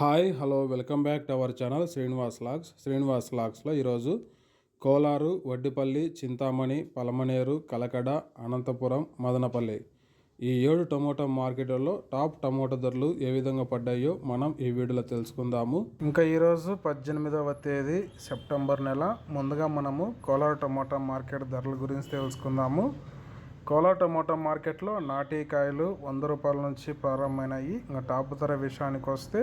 Hi hello welcome back to our channel Srinivas logs. Srinivas లాగ్స్లో ఈరోజు కోలారు వడ్డిపల్లి చింతామణి పలమనేరు కలకడ అనంతపురం మదనపల్లి ఈ ఏడు tomato మార్కెట్లలో టాప్ టమోటా ధరలు ఏ విధంగా పడ్డాయో మనం ఈ వీడియోలో తెలుసుకుందాము. ఇంకా ఈరోజు పద్దెనిమిదవ తేదీ సెప్టెంబర్ నెల. ముందుగా మనము కోలారు టమోటా మార్కెట్ ధరల గురించి తెలుసుకుందాము. కోలా టమోటా మార్కెట్లో నాటికాయలు వంద రూపాయల నుంచి ప్రారంభమైనాయి. ఇంకా టాప్ ధర విషయానికి వస్తే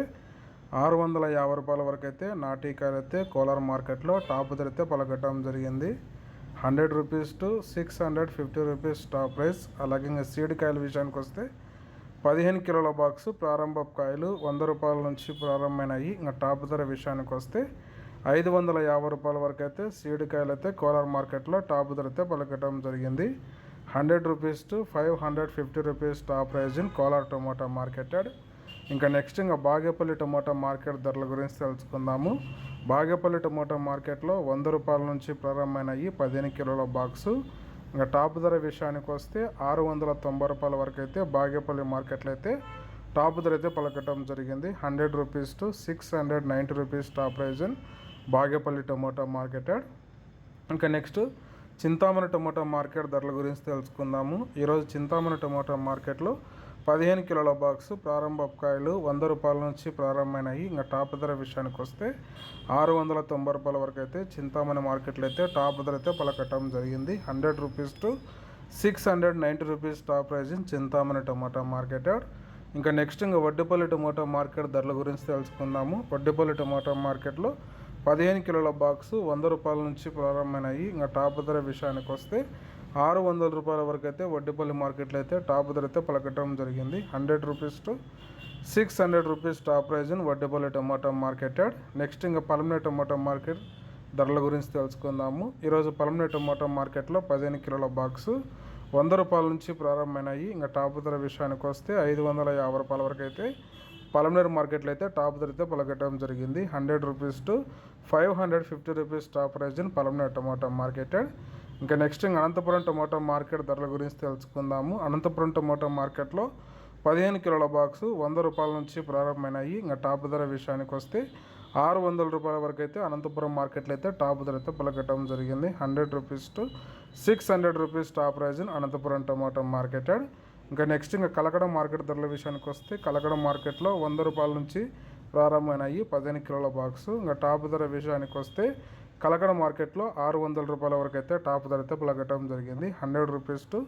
ఆరు వందల యాభై రూపాయల వరకు అయితే నాటికాయలు అయితే కోలార్ మార్కెట్లో టాప్ ధర అయితే పలకట్టడం జరిగింది. Hundred rupees to six hundred fifty rupees top price. అలాగే ఇంకా సీడ్ కాయల విషయానికి వస్తే పదిహేను కిలోల బాక్స్ ప్రారంభ కాయలు వంద రూపాయల నుంచి ప్రారంభమైనాయి. ఇంకా టాప్ ధర విషయానికి వస్తే ఐదు వందల యాభై రూపాయల వరకు అయితే సీడ్ కాయలు అయితే కోలార్ మార్కెట్లో టాప్ ధర అయితే పలకటం జరిగింది. Hundred rupees to five hundred fifty rupees top price in Kolar tomato marketed. ఇంకా నెక్స్ట్ ఇంకా బాగేపల్లి టొమాటో మార్కెట్ ధరల గురించి తెలుసుకుందాము. బాగేపల్లి టొమాటో మార్కెట్లో వంద రూపాయల నుంచి ప్రారంభమైన ఈ పదిహేను కిలోల బాక్సు ఇంకా టాప్ ధర విషయానికి వస్తే ఆరు వందల తొంభై రూపాయల వరకు అయితే బాగేపల్లి మార్కెట్లో అయితే టాప్ ధర అయితే పలకటం జరిగింది. Hundred rupees to six hundred ninety rupees top price in Bagepalli tomato marketed ఇంకా నెక్స్ట్ చింతామణి టొమాటో మార్కెట్ ధరల గురించి తెలుసుకుందాము. ఈరోజు చింతామణి టొమాటో మార్కెట్లో పదిహేను కిలోల బాక్స్ ప్రారంభ కాయలు వంద రూపాయల నుంచి ప్రారంభమైనాయి. ఇంకా టాప్ ధర విషయానికి వస్తే ఆరు వందల తొంభై రూపాయల వరకు అయితే చింతామణి మార్కెట్లో అయితే టాప్ ధర అయితే పలకట్టడం జరిగింది. Hundred rupees to six hundred ninety rupees top price in Chintamani tomato market ఇంకా నెక్స్ట్ ఇంకా వడ్డేపల్లి టమాటా మార్కెట్ ధరల గురించి తెలుసుకుందాము. వడ్డేపల్లి టమాటా మార్కెట్లో పదిహేను కిలోల బాక్సు వంద రూపాయల నుంచి ప్రారంభమైనాయి. ఇంకా టాప్ ధర విషయానికి వస్తే ఆరు వందల రూపాయల వరకు అయితే వడ్డీపల్లి మార్కెట్లో అయితే టాప్ ధర అయితే పలకటం జరిగింది. Hundred rupees to six hundred rupees top price in Vaddipalli tomato marketed. Next ఇంకా పలమనే టమాటో మార్కెట్ ధరల గురించి తెలుసుకుందాము. ఈరోజు పలమనే టమాటో మార్కెట్లో పదిహేను కిలోల బాక్స్ వంద రూపాయల నుంచి ప్రారంభమైనాయి. ఇంకా టాప్ ధర విషయానికి వస్తే ఐదు వందల యాభై రూపాయల వరకు అయితే పలమనేరు మార్కెట్లో అయితే టాప్ ధర అయితే పలకటం జరిగింది. Hundred rupees to five hundred fifty rupees top price in Palamaner tomato marketed. ఇంకా నెక్స్ట్ ఇంకా అనంతపురం టమాటో మార్కెట్ ధరల గురించి తెలుసుకుందాము. అనంతపురం టమాటో మార్కెట్లో పదిహేను కిలోల బాక్సు వంద రూపాయల నుంచి ప్రారంభమైనాయి. ఇంకా టాప్ ధర విషయానికి వస్తే ఆరు వందల రూపాయల వరకు అయితే అనంతపురం మార్కెట్లో అయితే టాప్ ధర అయితే పలకటం జరిగింది. Hundred rupees to six hundred rupees top price Anantapuram tomato marketed. ఇంకా నెక్స్ట్ ఇంకా కలకడ మార్కెట్ ధరల విషయానికి వస్తే కలకడ మార్కెట్లో వంద రూపాయల నుంచి ప్రారంభమైనాయి పదిహేను కిలోల బాక్సు ఇంకా టాప్ ధర విషయానికి వస్తే కలకడ మార్కెట్లో ఆరు వందల రూపాయల వరకు అయితే టాప్ ధర అయితే పలకటం జరిగింది. Hundred rupees to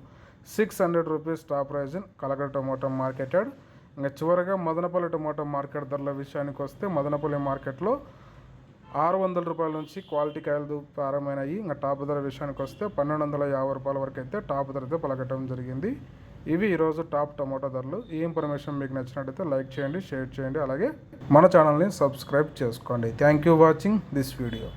six hundred rupees top price Kalakada tomato marketed ఇంకా చివరగా మదనపల్లి టమాటో మార్కెట్ ధరల విషయానికి వస్తే మదనపల్లి మార్కెట్లో ఆరు వందల రూపాయల నుంచి క్వాలిటీ కాయలు ప్రారంభమైనాయి. ఇంకా టాప్ ధర విషయానికి వస్తే పన్నెండు వందల యాభై రూపాయల వరకు అయితే టాప్ ధర అయితే పలకటం జరిగింది. ఇవి ఈరోజు టాప్ టమాటో ధరలు. ఈ ఇన్ఫర్మేషన్ మీకు నచ్చినట్టయితే లైక్ చేయండి షేర్ చేయండి. అలాగే మన ఛానల్ని సబ్స్క్రైబ్ చేసుకోండి. Thank you watching this video.